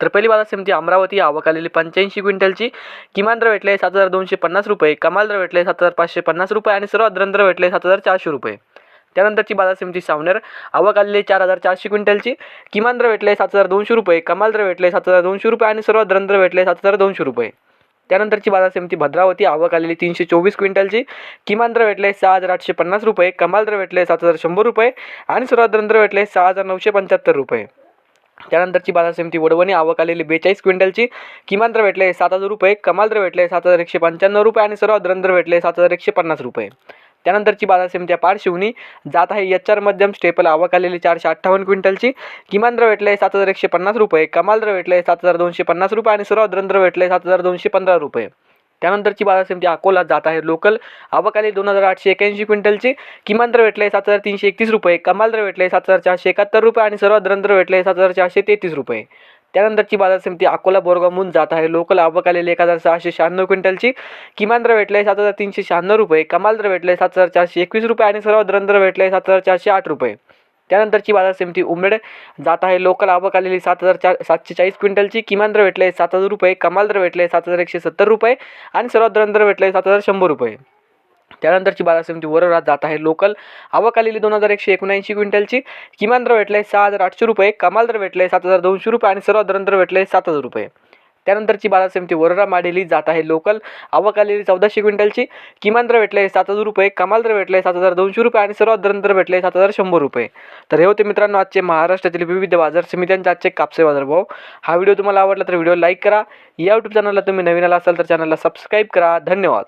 पहिली बाजार समिती अमरावती आवक आलेली पंच्याऐंशी क्विंटलची. किमान दर भेटले सात हजार दोनशे पन्नास रुपये कमाल दर भेटले सात हजार पाचशे पन्नास रुपये आणि सर्वात दर भेटले सात हजार चारशे रुपये. त्यानंतरची बाजार समिती सावनेर आवक आलेली चार हजार चारशे क्विंटलची. किमान दर भेटले सात हजार दोनशे रुपये कमाल दर भेटले सात हजार दोनशे रुपये आणि सर्वात दर भेटले सात हजार दोनशे रुपये. त्यानंतरची बाजार समिती भद्रावती आवक आलेली तीनशे चोवीस क्विंटलची. किमान दर भेटले सहा हजार आठशे पन्नास रुपये कमाल दर भेटले सात हजार शंभर रुपये आणि सर्वात दर भेटले सहा हजार नऊशे पंच्याहत्तर रुपये. त्यानंतरची बाजार समिती वडवणी आवक आलेली बेचाळीस क्विंटलची किमान दर भेटले सात हजार रुपये कमाल दर भेटले सात हजार एकशे पंच्याण्णव रुपये आणि सर्वात दर भेटले सात हजार एकशे पन्नास रुपये. त्यानंतरची बाजार समिती पारशिवनी जात आहे एच आर मध्यम स्टेपल आवक आलेली चारशे अठ्ठावन्न क्विंटलची किमान दर भेटले सात हजार एकशे पन्नास रुपये कमाल दर भेटले सात हजार दोनशे पन्नास रुपये आणि सर्वात दर भेटले सात हजार दोनशे पंधरा रुपये. त्यानंतरची बाजार समिती अकोला जात आहे. लोकल आवक आली दोन हजार आठशे एक्याऐंशी क्विंटलची किमान दर भेटले सात हजार तीनशे एकतीस रुपये. कमाल दर भेटले सात हजार चारशे एकाहत्तर रुपये आणि सर्वात दर भेटले सात हजार चारशे तेहतीस रुपये. त्यानंतरची बाजार समिती अकोला बोरगावहून जात आहे. लोकल आवक आलेली एक हजार सहाशे शहाण्णव क्विंटलची किमान दर भेटले सात हजार तीनशे शहाण्णव रुपये. कमाल दर भेटले सात हजार चारशे एकवीस रुपये आणि सर्वात दर भेटले सात हजार चारशे आठ रुपये. त्यानंतरची बाजार समिती उमरेड. जात आहे लोकल आवक आलेली सात हजार चार सातशे चाळीस क्विंटलची. किमान दर भेटले सात हजार रुपये. कमाल दर भेटले सात हजार एकशे सत्तर रुपये. आणि सर्वात दर भेटले सात हजार शंभर रुपये. त्यानंतरची बाजार समिती वरोरात जात आहे लोकल. आवक आलेली दोन हजार एकशे एकोणऐंशी क्विंटलची. किमान दर भेटले सहा हजार आठशे रुपये. कमाल दर भेटले सात हजार दोनशे रुपये. आणि सर्वात दरांतर भेटले सात हजार रुपये. त्यानंतरची बाजार समिती वरोरा माडेली जात आहे लोकल आवक आलेली चौदाशे क्विंटलची. किमान दर भेटले सात हजार रुपये कमाल दर भेटले सात हजार दोनशे रुपये आणि सर्वात दर भेटले सात हजार शंभर रुपये. तर हे होते मित्रांनो आजचे महाराष्ट्रातील विविध बाजार समित्यांचे आजचे कापसे बाजार भाव हा व्हिडिओ तुम्हाला आवडला तर व्हिडिओ लाईक करा. या यूट्यूब चॅनलला तुम्ही नवीन आला असाल तर चॅनलला सबस्क्राईब करा. धन्यवाद.